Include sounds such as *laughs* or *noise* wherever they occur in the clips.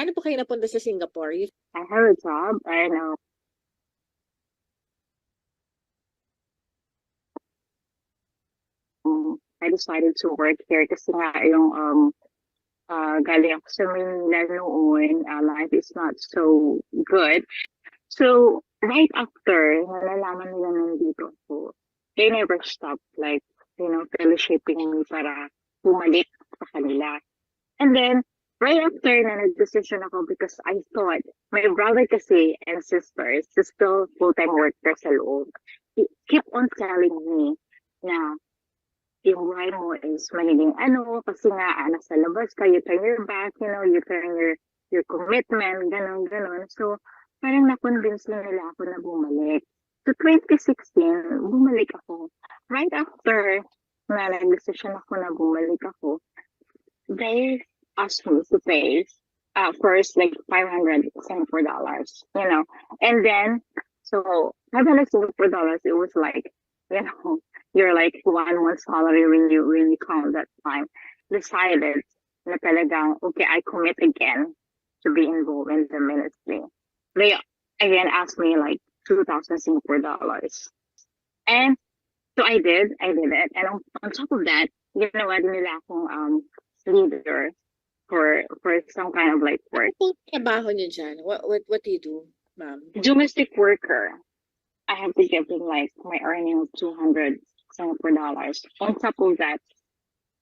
Paano po kayo napunta sa Singapore? You- I have a job and uh, um, I decided to work here kasi nga yung um uh, galing ako sa Manila noon, uh, life is not so good. So, right after, nalalaman nila nandito ako, they never stopped like, you know, fellowshipping me para bumalik sa kanila. And then, right after na nag-decision ako because I thought, my brother kasi and sisters, is still full-time worker sa loob, he keep on telling me na yung buhay mo is magiging ano, kasi nga, ah, nasa labas ka, you turn your back, you know, you turn your, your commitment, ganon, ganon. So, parang na-convince na nila ako na bumalik. So, 2016, bumalik ako. Right after na nag-decision ako na bumalik ako, they me to pay uh, first like 500 Singapore dollars, you know, and then, so 500 Singapore dollars, it was like, *laughs* you know, you're like one month salary when you, when you count that time. Decided na talagang, okay, I commit again to be involved in the ministry. They again asked me like 2,000 Singapore dollars. And so I did, I did it. And on, on top of that, ginawa din nila akong um, leader for for some kind of like work. Ano trabaho niyo dyan? What, what, what do you do, ma'am? Domestic worker. I have to give them like my earning of 200 Singapore dollars. On top of that,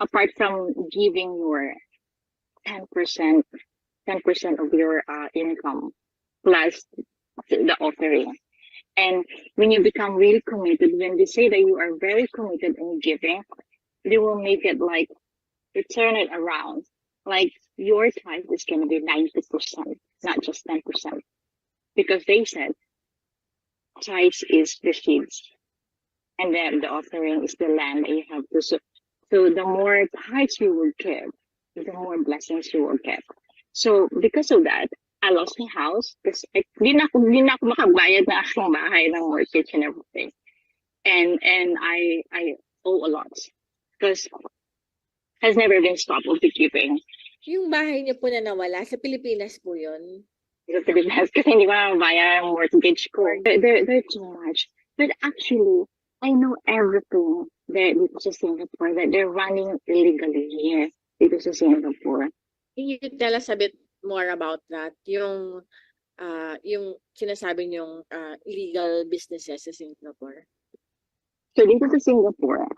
apart from giving your 10%, 10% of your uh, income plus the offering. And when you become really committed, when they say that you are very committed in giving, they will make it like, you turn it around. Like your tithe is going to be 90%, not just 10%. Because they said tithe is the seeds. And then the offering is the land that you have to so, so the more tithes you will give, the more blessings you will get. So because of that, I lost my house because di na ako, di na ako makabayad bahay ng mortgage and everything. And and I I owe a lot because has never been stopped of the giving. Yung bahay niyo po na nawala, sa Pilipinas po yun. Sa Pilipinas kasi hindi ko na mabayad ang mortgage ko. They're, they're, they're too much. But actually, I know everything that dito sa Singapore that they're running illegally here dito sa Singapore. Can you tell us a bit more about that? Yung, ah yung sinasabi niyong ah, illegal businesses sa Singapore. So dito sa Singapore,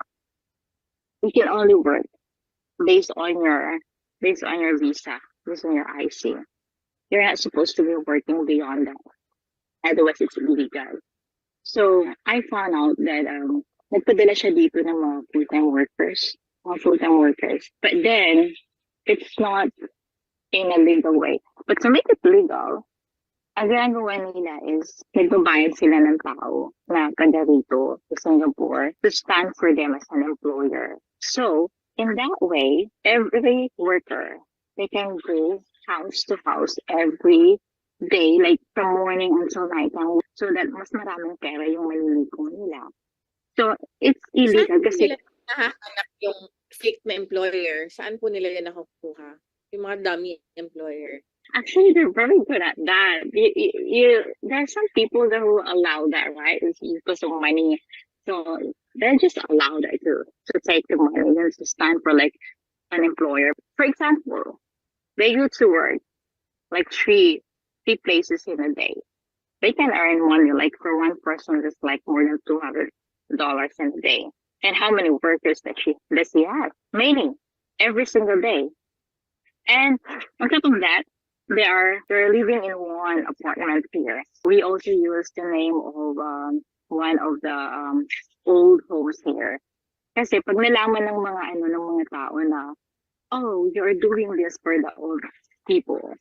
you can only work based on your based on your visa, based on your IC. You're not supposed to be working beyond that. Otherwise, it's illegal. So I found out that um nagpadala siya dito ng mga full-time workers, mga full-time workers. But then, it's not in a legal way. But to make it legal, ang ginagawa nila is nagbabayad sila ng tao na taga rito sa Singapore to stand for them as an employer. So, in that way, every worker, they can go house to house every day, like from morning until night, time, so that mas maraming pera yung maliligo nila. So, it's illegal Saan kasi nila nahahanap yung fake na employer? Saan po nila yan nakukuha? Yung mga dummy employer. Actually, they're very good at that. You, you, you, there are some people that will allow that, right? It's because of money. So they just allow that to, to take the money and to stand for like an employer. For example, they go to work like three, three places in a day. They can earn money like for one person, it's like more than two hundred dollars in a day. And how many workers that she does he have? Many, every single day. And on top of that, they are they're living in one apartment here. We also use the name of um, one of the um, old homes here. Kasi pag nalaman ng mga ano ng mga tao na oh, you're doing this for the old people.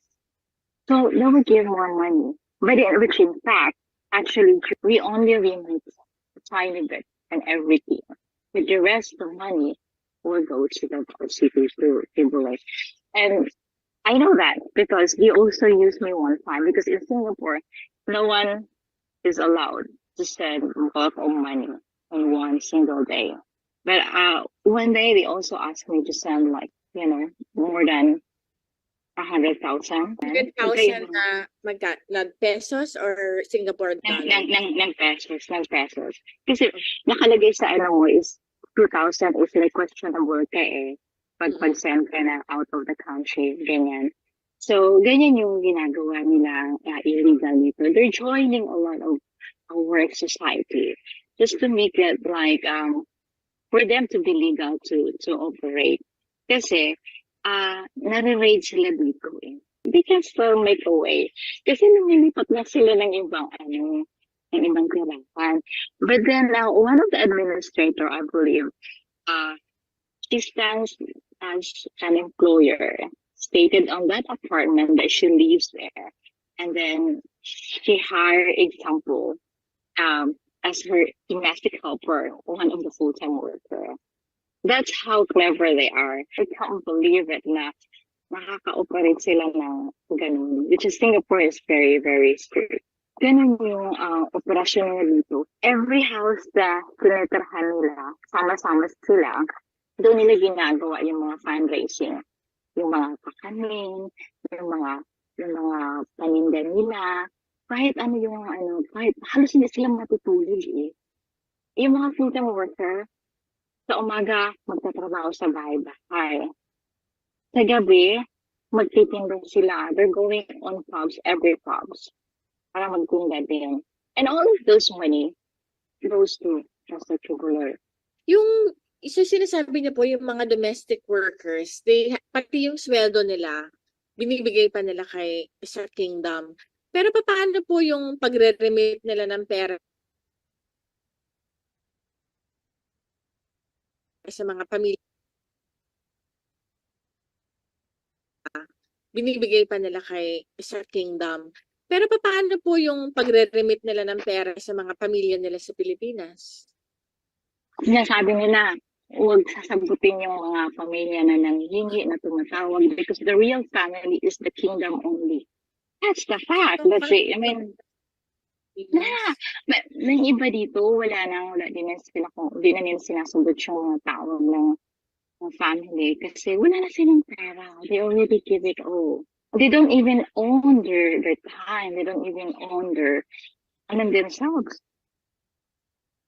So they will give more money. But in, which in fact, actually we only remit a tiny bit and everything. But the rest of the money will go to the city to like and I know that because he also used me one time because in Singapore, no one is allowed to send bulk of money in one single day. But uh, one day they also asked me to send like, you know, more than a hundred thousand. 100,000 na magka na pesos or Singapore ng, dollar? ng, ng, ng pesos, ng pesos. Kasi nakalagay sa ano mo is 2,000 is like questionable ka eh. Pag pag-send ka na out of the country, ganyan. So, ganyan yung ginagawa nila uh, illegal dito. They're joining a lot of work society just to make it like, um, for them to be legal to to operate. Kasi, ah, nare-raid sila dito eh. They can still make a way. Kasi lumilipat na sila ng ibang ano, ng ibang tirahan. But then now, one of the administrator, I believe, uh, she stands as an employer, stated on that apartment that she lives there. And then she hired example, um, as her domestic helper, one of the full-time worker. That's how clever they are. I can't believe it na nakaka-operate sila ng ganun. Which is Singapore is very, very strict. Ganun yung uh, operasyon nila dito. Every house na tinitirhan nila, sama-sama sila, doon nila ginagawa yung mga fundraising. Yung mga pakanin, yung mga yung mga paninda nila, kahit ano yung ano, kahit halos hindi sila matutulog eh. Yung mga full-time worker, sa umaga, magtatrabaho sa bahay-bahay. Sa gabi, magtitinda sila. They're going on pubs, every pubs, para magtinda din. And all of those money goes to Mr. Tubular. Yung isa sinasabi niya po yung mga domestic workers, they pati yung sweldo nila binibigay pa nila kay sa kingdom. Pero paano po yung pagre-remit nila ng pera sa mga pamilya? Binibigay pa nila kay sa kingdom. Pero paano po yung pagre-remit nila ng pera sa mga pamilya nila sa Pilipinas? Sinasabi nila, huwag sasagutin yung mga pamilya na nanghihingi na tumatawag because the real family is the kingdom only. That's the fact. That's it. I mean, na, may, may iba dito, wala na, wala din na sila, di na nila sinasagot yung mga tawag ng, ng family kasi wala na silang pera. They already give it all. They don't even own their, their time. They don't even own their, ano themselves.